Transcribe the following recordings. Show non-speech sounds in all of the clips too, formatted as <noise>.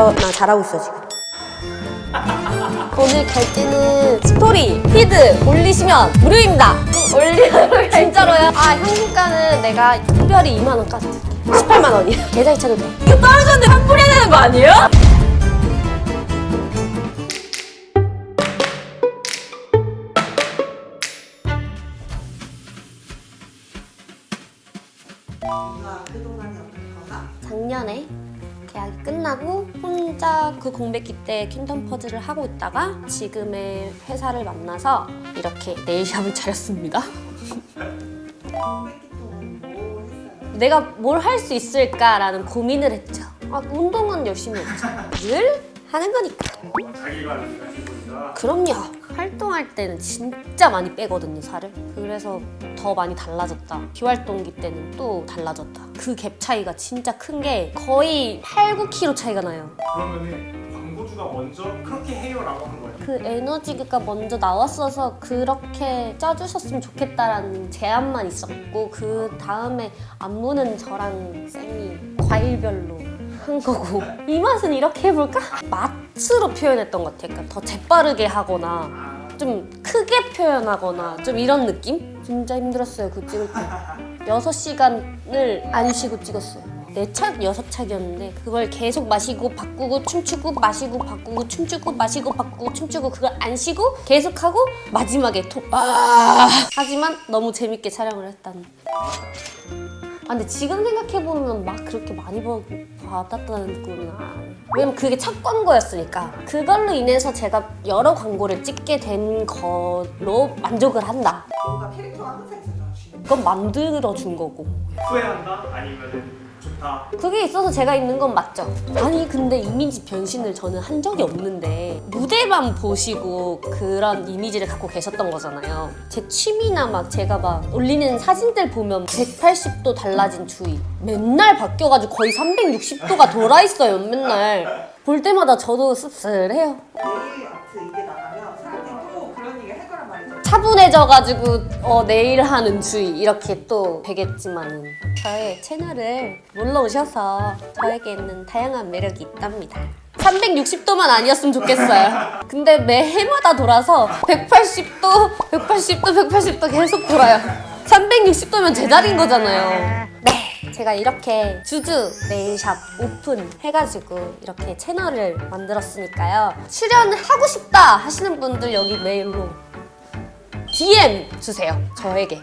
너나 잘하고 있어 지금. 오늘 결제는 스토리, 피드 올리시면 무료입니다. 올리도록 <laughs> 진짜로요? 아 향수가는 내가 특별히 2만 원까지 줄게. 18만 원이야. 계좌 이체도 돼. 이거 떨어졌는데 환불해야 되는 거 아니에요? 그동안이 어떻거나 작년에 계약이 끝나고 혼자 그 공백기 때 킹덤 퍼즐을 하고 있다가 지금의 회사를 만나서 이렇게 네일샵을 차렸습니다. 내가 뭘 할 수 있을까라는 고민을 했죠. 아, 운동은 열심히 했죠. 늘 하는 거니까. 자기가 느끼니까 그럼요. 활동할 때는 진짜 많이 빼거든요, 살을. 그래서 더 많이 달라졌다. 비활동기 때는 또 달라졌다. 그 갭 차이가 진짜 큰 게 거의 8, 9kg 차이가 나요. 그러면은 광고주가 먼저 그렇게 해요라고 한 거예요. 그 에너지가 먼저 나왔어서 그렇게 짜주셨으면 좋겠다라는 제안만 있었고 그 다음에 안무는 저랑 쌤이 과일별로 한 거고 이 맛은 이렇게 해볼까? 맛으로 표현했던 것 같아요. 그러니까 더 재빠르게 하거나 좀 크게 표현하거나 좀 이런 느낌? 진짜 힘들었어요 그 찍을 때 6시간을 안 쉬고 찍었어요 네착 여섯 착이었는데 그걸 계속 마시고 바꾸고 춤추고 마시고 바꾸고 춤추고 마시고 바꾸고 춤추고 그걸 안 쉬고 계속 하고 마지막에 톡 아! 하지만 너무 재밌게 촬영을 했다는 아 근데 지금 생각해보면 막 그렇게 많이 버- 받았다는 거는 안- 왜냐면 그게 첫 광고였으니까. 그걸로 인해서 제가 여러 광고를 찍게 된 걸로 만족을 한다. 뭔가 캐릭터가 항상 있었잖아 주인 그건 만들어준 거고. 후회한다? 아니면은 좋다? 그게 있어서 제가 있는 건 맞죠. 아니 근데 이미지 변신을 저는 한 적이 없는데 무대만 보시고 그런 이미지를 갖고 계셨던 거잖아요. 제 취미나 막 제가 막 올리는 사진들 보면 180도 달라진 주의 맨날 바뀌어가지고 거의 360도가 돌아있어요 맨날. 볼 때마다 저도 씁쓸해요. 네일 아트 이게 나가면 사람들이 또 그런 얘기 할 거란 말이죠. 차분해져가지고 어, 내일 하는 주의 이렇게 또 되겠지만은. 저의 채널을 놀러 오셔서 저에게는 다양한 매력이 있답니다. 360도만 아니었으면 좋겠어요. 근데 매 해마다 돌아서 180도, 180도, 180도 계속 돌아요. 360도면 제자리인 거잖아요. 네, 제가 이렇게 주주 네일샵 오픈 해가지고 이렇게 채널을 만들었으니까요. 출연하고 싶다 하시는 분들 여기 메일로 DM 주세요. 저에게.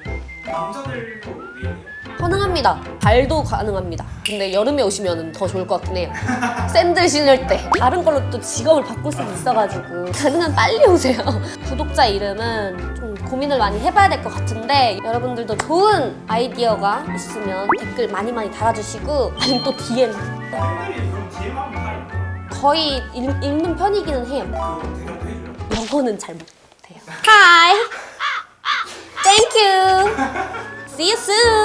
남자들도 내용이에요. 가능합니다. 발도 가능합니다. 근데 여름에 오시면 더 좋을 것 같긴 해요. 샌들 신을 때. 다른 걸로 또 직업을 바꿀 수 있어가지고. 가능한 빨리 오세요. <laughs> 구독자 이름은 좀 고민을 많이 해봐야 될 것 같은데 여러분들도 좋은 아이디어가 있으면 댓글 많이 많이 달아주시고 아니면 또 DM. 팬들이 그럼 DM 하면 다 읽나? 거의 읽, 읽는 편이기는 해요. 영어는 잘 못해요. See you soon.